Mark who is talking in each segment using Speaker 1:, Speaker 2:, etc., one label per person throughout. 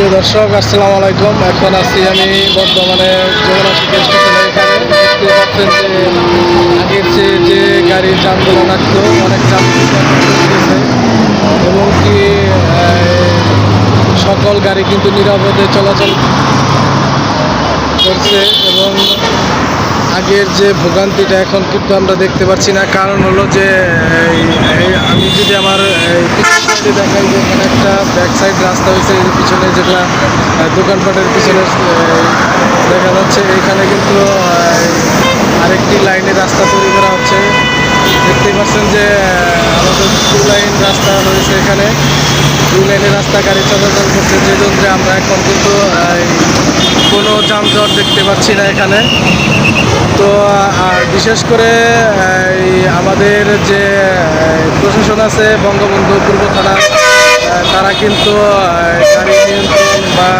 Speaker 1: প্রিয় দর্শক, আসসালামু আলাইকুম। এখন আছি আমি বর্তমানে যে আগের চেয়ে যে গাড়ির যানগুলো লাগতো, অনেক যান এবং কি সকল গাড়ি কিন্তু নিরাপদে চলাচল করছে এবং আগের যে ভোগান্তিটা এখন কিন্তু আমরা দেখতে পাচ্ছি না। কারণ হলো যে আমি যদি আমার দেখাই যে এখানে একটা সাইড রাস্তা হয়েছে এই পিছনে যেগুলা দোকানপাটের পিছনে দেখা যাচ্ছে। এখানে কিন্তু আরেকটি লাইনে রাস্তা তৈরি করা হচ্ছে। দেখতেই পাচ্ছেন যে আমাদের টু লাইন রাস্তা রয়েছে এখানে। দুই লাইনের রাস্তা গাড়ি চলাচল করছে যে জন্য আমরা এখন কিন্তু কোনো যানজট দেখতে পাচ্ছি না এখানে। তো বিশেষ করে আমাদের যে প্রশাসন আছে, বঙ্গবন্ধু পূর্ব থানা কিন্তু গাড়ি নিয়ন্ত্রণ বা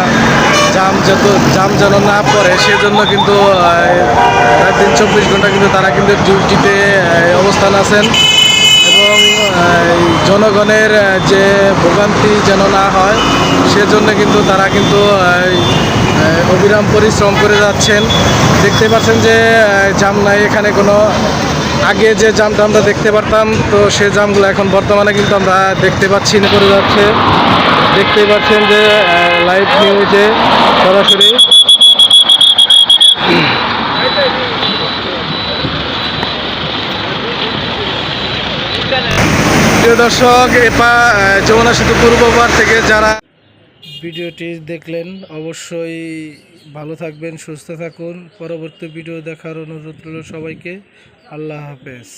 Speaker 1: জাম যত, জাম যেন না পড়ে, সেজন্য কিন্তু রাত দিন চব্বিশ ঘণ্টা কিন্তু তারা কিন্তু ডিউটিতে অবস্থান আছেন। এবং জনগণের যে ভোগান্তি যেন না হয়, সেজন্য কিন্তু তারা কিন্তু অবিরাম পরিশ্রম করে যাচ্ছেন। দেখতে পাচ্ছেন যে জাম নাই এখানে কোনো। আগে যে জামটা আমরা দেখতে পারতাম, তো সে জামগুলো এখন বর্তমানে কিন্তু আমরা দেখতে পাচ্ছি না করে যাচ্ছে দেখতেই পাচ্ছেন যে লাইভ নিউজে সরাসরি। দর্শক, এপা যমুনা সেতু পূর্ববার থেকে যারা ভিডিওটি দেখলেন, অবশ্যই ভালো থাকবেন, সুস্থ থাকুন। পরবর্তী ভিডিও দেখার অনুরোধ রইল সবাইকে। আল্লাহ হাফেজ।